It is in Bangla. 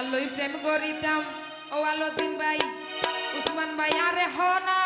ভালোই প্রেম করিতাম। ও আলো দিন ভাই উসমান ভাই আরে হনা